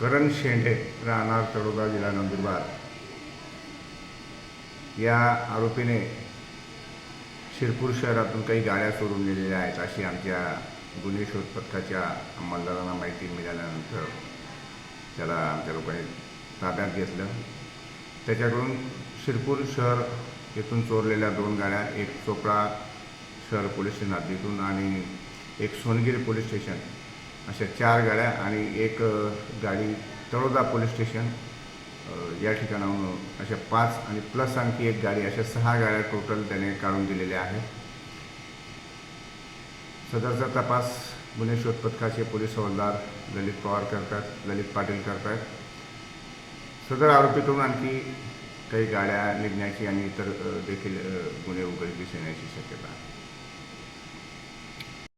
करण शेंडे राहणार तळोदा जिल्हा नंदुरबार. या आरोपीने शिरपूर शहरातून काही गाड्या सोडून नेलेल्या आहेत अशी आमच्या गुन्हे शोध पथकाच्या अंमलदारांना माहिती मिळाल्यानंतर त्याला आमच्या लोकांनी ताब्यात घेतलं. त्याच्याकडून शिरपूर शहर येथून चोरलेल्या दोन गाड्या एक चोपडा शहर पोलीस स्टेशन हद्दीतून आणि एक सोनगिरी पोलीस स्टेशन अशा चार गाड्या आणि एक गाडी तळोदा पोलीस स्टेशन या ठिकाणाहून अशा पाच आणि प्लस आणखी एक गाडी अशा सहा गाड्या टोटल त्याने काढून दिलेल्या आहेत. सदरचा तपास गुन्हे शोध पथकाचे पोलीस हवालदार ललित पवार करतात ललित पाटील करतात. सदर आरोपीकडून आणखी काही गाड्या निघण्याची आणि इतर देखील गुन्हे उघडकीस येण्याची शक्यता आहे.